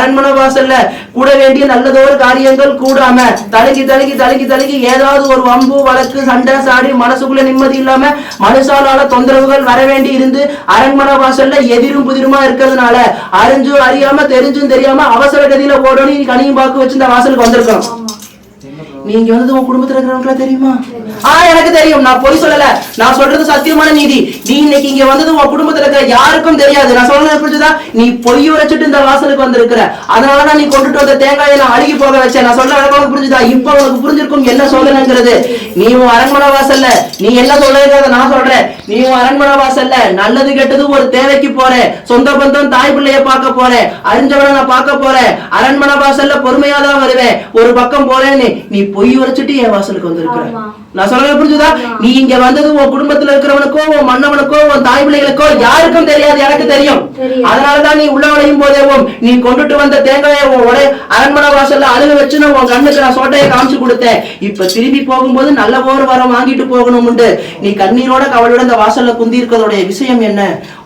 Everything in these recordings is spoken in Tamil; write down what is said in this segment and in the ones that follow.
அரண்மனை வாசல்ல கூட வேண்டிய நல்லதொரு காரியங்கள் கூடாம தழுகி தழுகி தழுகி தழுகி ஏதாவது ஒரு வம்பு வழக்கு சண்டை சாடி மனசுக்குள்ள நிம்மதி இல்லாம மனுஷாலால தொந்தரவுகள் வர வேண்டி இருந்து அரண்மனை வாசல்ல எதிரும் புதிருமா இருக்கிறதுனால அறிஞ்சும் அறியாம தெரிஞ்சும் தெரியாம அவசர கதியில ஓடணும் கனியும் பாக்கு வச்சு இந்த வாசலுக்கு வந்திருக்கணும். நீங்க வந்து உன் குடும்பத்துல இருக்கிறவங்களா தெரியுமா? ஆஹ் எனக்கு தெரியும். நான் பொய் சொல்லல. நான் சொல்றது சத்தியமான நீதி. நீ இன்னைக்கு இங்க வந்தது உன் குடும்பத்துல இருக்கிற யாருக்கும் தெரியாது. நான் சொல்றது புரிஞ்சுதா? நீ பொய் உரைச்சிட்டு இந்த வாசலுக்கு வந்திருக்கிற. அதனால நான் நீ கொண்டுட்டு வந்த தேங்காயை நான் அழுகி போக வச்சேன். நான் சொல்ற அளவுக்கு புரிஞ்சுதா? இப்ப உனக்கு புரிஞ்சிருக்கும் என்ன சோதனைங்கிறது நீ உன் அரண்மனை வாசல்ல நீ என்ன சொல்றத நான் சொல்றேன். நீ உன் அரண்மனை வாசல்ல நல்லது கெட்டது ஒரு தேவைக்கு போறேன். சொந்த பந்தம் தாய் பிள்ளைய பார்க்க போறேன். அறிஞ்சவனை நான் பார்க்க போறேன். அரண்மனை வாசல்ல பொறுமையா தான் வருவேன். ஒரு பக்கம் போறேன்னு நீ பொய் உரைச்சிட்டு என் வாசலுக்கு வந்திருக்கிற. நான் சொல்றது புரிஞ்சுதா? நீ இங்க வந்தது உன் குடும்பத்துல இருக்கிறவனுக்கோ உன் மன்னவனுக்கோ உன் தாய் பிள்ளைகளுக்கோ யாருக்கும் தெரியாது எனக்கு தெரியும். அதனாலதான் நீ உள்ள நுழையும் போதேவும் நீ கொண்டுட்டு வந்த தேங்காயை உன் உடைய அரண்மனை வாசல்ல அழுக வச்சு நான் உன் கண்ணுக்கு நான் சோட்டையை காமிச்சு கொடுத்தேன். இப்ப திரும்பி போகும்போது நல்ல ஒரு வரம் வாங்கிட்டு போகணும்னு நீ கண்ணீரோட கவலையோட அந்த வாசல்ல குந்தி இருக்கிறதோடைய விஷயம் என்ன?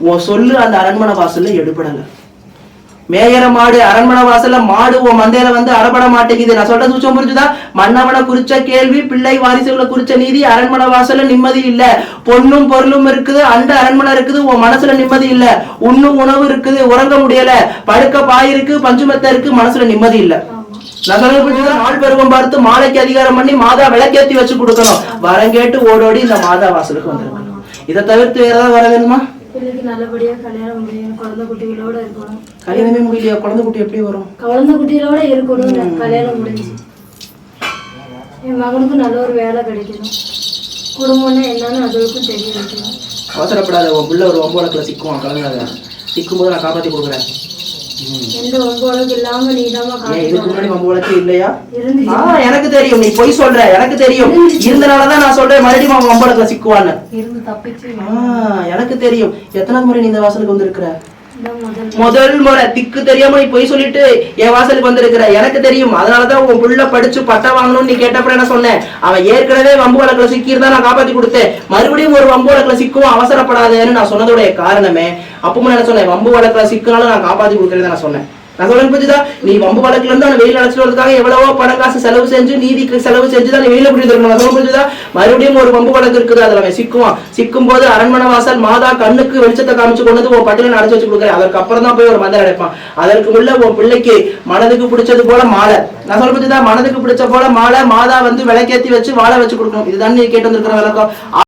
உன் சொல்லு அந்த அரண்மனை வாசல்ல எடுபடல. மேயர மாடு அரண்மனை வாசல்ல மாடு உன் மந்தையில வந்து அடபட மாட்டேங்குது. நான் சொல்றது சூச்சம் புரிஞ்சுதா? மன்னவனை குறிச்ச கேள்வி பிள்ளை வாரிசுகளை குறிச்ச நீதி அரண்மனை வாசல்ல நிம்மதி இல்ல. பொண்ணும் பொருளும் இருக்குது அந்த அரண்மனை இருக்குது உன் மனசுல நிம்மதி இல்ல. உண்ணும் உணவு இருக்குது உறங்க முடியல. படுக்க பாய் இருக்கு பஞ்சுமெத்த இருக்கு மனசுல நிம்மதி இல்ல. நாள் பருவம் பார்த்து மாலைக்கு அதிகாரம் பண்ணி மாதா விளக்கேத்தி வச்சு கொடுக்கணும். வரம் கேட்டு ஓடோடி இந்த மாதா வாசலுக்கு வந்திருக்கணும் இதை தவிர்த்து வேற ஏதாவது வர வேணுமா? பிள்ளைக்கு நல்லபடியா கல்யாணம் முடியணும் குழந்தை குட்டிகளோட இருக்கணும். கல்யாணமே முடியலையா? குழந்தை குட்டி எப்படி வரும்? குழந்தை குட்டிகளோட இருக்கணும். கல்யாணம் முடிஞ்சு. என் மகனுக்கு நல்ல ஒரு வேலை கிடைக்கணும். குடும்பம்னா என்னன்னு அதுக்கும் தெரிய வைக்கணும். அவசரப்படாத உன் பிள்ளை ஒரு ஒம்போலக்கில் சிக்குவான் கலங்காத. சிக்கும் போது நான் காப்பாத்தி கொடுக்குறேன். எந்த உலகம் இல்லாம இருந்துச்சு. ஆ எனக்கு தெரியும். நீ பொய் சொல்ற. எனக்கு தெரியும். இருந்தனாலதான் நான் சொல்றேன். மறுபடியும் அவன் ஒம்போலக்கில் சிக்குவான்னு. எனக்கு தெரியும். எத்தனாவது முறை நீ இந்த வாசலுக்கு வந்திருக்கிற? முதல் முறை திக்கு தெரியாம நீ பொய் சொல்லிட்டு என் வாசலுக்கு வந்திருக்கிற. எனக்கு தெரியும். அதனாலதான் உன் புள்ள படிச்சு பட்டா வாங்கணும்னு நீ கேட்டப்ப என்ன சொன்னேன். அவன் ஏற்கனவே வம்பு வழக்குல சிக்கியிருந்தா நான் காப்பாத்தி கொடுத்தேன். மறுபடியும் ஒரு வம்பு வழக்குல சிக்கும் அவசரப்படாதேன்னு நான் சொன்னதோடைய காரணமே. அப்பவும் என்ன சொன்னேன்? வம்பு வழக்குல சிக்கினாலும் நான் காப்பாத்தி கொடுக்கறத நான் சொன்னேன். நான் சொல்றேன் புரிஞ்சுதா நீ வம்பு வழக்குல இருந்து அவனை வெளியில அழைச்சிட்டு வரதுக்காக எவ்வளவோ பணம் காசு செலவு செஞ்சு நீதிக்கு செலவு செஞ்சு தான் வெயில வெளியில தரணும் நான் சொல்ல புரிஞ்சுதா மறுபடியும் ஒரு வம்பு வழக்கு இருக்குது அதுல அவன் சிக்குவான். சிக்கும் போது அரண்மனை வாசல் மாதா கண்ணுக்கு வெளிச்சத்தை காமிச்சு கொண்டு வந்து உன் பட்டியல அடைச்சு வச்சு கொடுக்குறேன். அதற்கு அப்புறம் தான் போய் ஒரு மந்தர் அடைப்பான். அதற்கு உள்ள உன் பிள்ளைக்கு மனதுக்கு பிடிச்சது போல மாலை. நான் சொல்ல புரிஞ்சுதா மனதுக்கு பிடிச்ச போல மாலை மாதா வந்து விளக்கேத்தி வச்சு வாழை வச்சு கொடுக்கணும். இதுதான் நீ கேட்டு வந்திருக்கிற விளக்கம்.